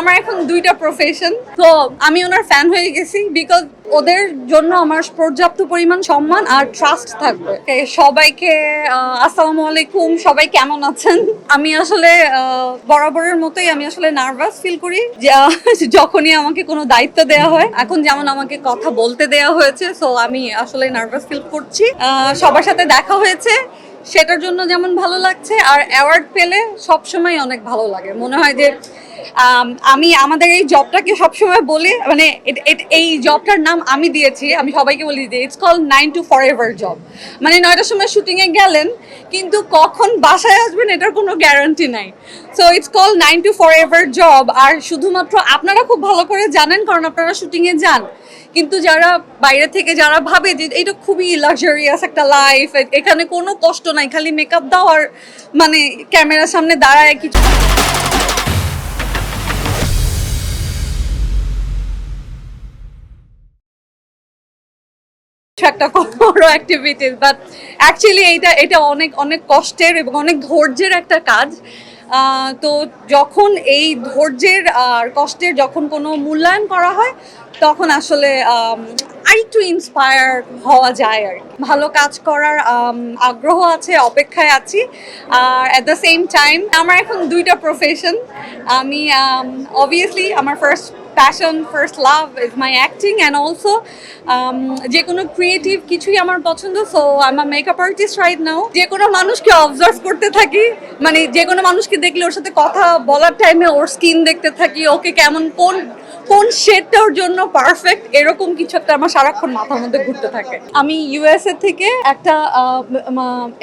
আমার এখন দুইটা প্রফেশন তো আমি ওনার ফ্যান হয়ে গেছি বিকজ ওদের জন্য আমার পর্যাপ্ত পরিমাণ সম্মান আর ট্রাস্ট থাকবে। সবাইকে আসসালামু আলাইকুম, সবাই কেমন আছেন? আমি আসলে বরাবরের মতোই আমি আসলে নার্ভাস ফিল করি যখনই আমাকে কোনো দায়িত্ব দেওয়া হয়, এখন যেমন আমাকে কথা বলতে দেওয়া হয়েছে সো আমি আসলে নার্ভাস ফিল করছি। সবার সাথে দেখা হয়েছে। সেটার জন্য যেমন ভালো লাগছে, আর অ্যাওয়ার্ড পেলে সবসময় অনেক ভালো লাগে। মনে হয় যে, আমি আমাদের এই জবটাকে সবসময় বলি মানে এই জবটার নাম আমি দিয়েছি, আমি সবাইকে বলি যে it's call nine to forever job মানে নয়টার সময় শুটিংয়ে গেলেন, কিন্তু কখন বাসায় আসবেন এটার কোনো গ্যারান্টি নাই। So it's call nine to forever job আর শুধুমাত্র আপনারা খুব ভালো করে জানেন, কারণ আপনারা শুটিংয়ে যান। কিন্তু যারা বাইরে থেকে যারা ভাবে যে এটা খুবই লাক্সারিয়াস একটা লাইফ এখানে কোনো কষ্ট নাই, খালি মেকআপ দাও আর মানে ক্যামেরার সামনে দাঁড়ায় কিছু। একটা বড় অ্যাক্টিভিটিস বাট অ্যাকচুয়ালি এইটা, এটা অনেক অনেক কষ্টের এবং অনেক ধৈর্যের একটা কাজ। তো যখন এই ধৈর্যের আর কষ্টের যখন কোনো মূল্যায়ন করা হয়, তখন আসলে আরেকটু ইন্সপায়ার হওয়া যায় আর। ভালো কাজ করার আগ্রহ আছে, অপেক্ষায় আছি আর অ্যাট দ্য সেম টাইম আমার এখন দুইটা প্রফেশন আমি অবভিয়াসলি আমার first passion first love is my acting and also যে কোনো ক্রিয়েটিভ কিছুই আমার পছন্দ so am makeup artist right now যে কোনো মানুষকে অবজার্ভ করতে থাকি মানে যে কোনো মানুষকে দেখলে ওর সাথে কথা বলার টাইমে ওর স্কিন দেখতে থাকি, ওকে কেমন, কোন কোন শেডটা ওর জন্য পারফেক্ট এরকম কিছু একটা আমার সারাক্ষণ মাথার মধ্যে ঘুরতে থাকে। আমি ইউএসএ থেকে একটা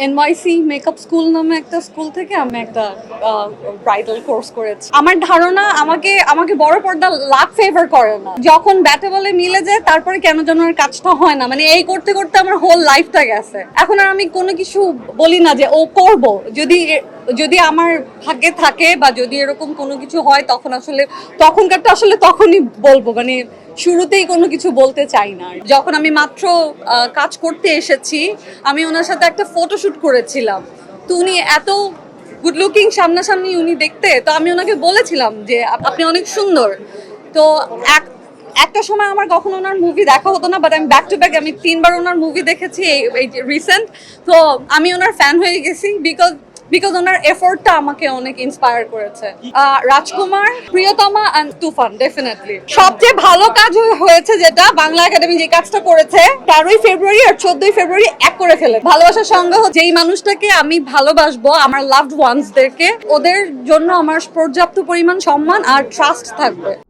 এনওয়াইসি মেকআপ স্কুল নামে একটা স্কুল থেকে আমি একটা ব্রাইডাল কোর্স করেছি। আমার ধারণা আমাকে আমাকে বড় পর্দা লাভ ফেভার করে না। যখন ব্যাটে বলে মিলে যায়, তারপরে কেন যেন আর কাজটা হয় না। মানে এই করতে করতে আমার হোল লাইফটা গেছে। এখন আর আমি কোনো কিছু বলি না যে, ও করব। যদি যদি আমার ভাগ্যে থাকে বা যদি এরকম কোনো কিছু হয়, তখন আসলে তখনকারটা আসলে তখনই বলব। মানে শুরুতেই কোনো কিছু বলতে চাই না যখন আমি মাত্র কাজ করতে এসেছি, আমি ওনার সাথে একটা ফটোশুট করেছিলাম। তো উনি এত গুড লুকিং সামনাসামনি উনি দেখতে, তো আমি ওনাকে বলেছিলাম যে, আপনি অনেক সুন্দর। তো এক, একটা সময় আমার কখনো ওনার মুভি দেখা হতো না বাট আমি ব্যাক টু ব্যাক আমি তিনবার ওনার মুভি দেখেছি এই- রিসেন্ট তো আমি ওনার ফ্যান হয়ে গেছি বিকজ বিকজ ওনার এফোর্টটা আমাকে অনেক ইন্সপায়ার করেছে। রাজকুমার, প্রিয়তমা অ্যান্ড তুফান ডেফিনেটলি সবচেয়ে ভালো কাজ হয়েছে যেটা বাংলা একাডেমি যে কাজটা করেছে, তেরোই ফেব্রুয়ারি আর চোদ্দই ফেব্রুয়ারি এক করে ফেলে ভালোবাসার সঙ্গে যেই মানুষটাকে আমি ভালোবাসবো, আমার লাভড ওয়ান্সদেরকে ওদের জন্য আমার পর্যাপ্ত পরিমাণ সম্মান আর ট্রাস্ট থাকবে।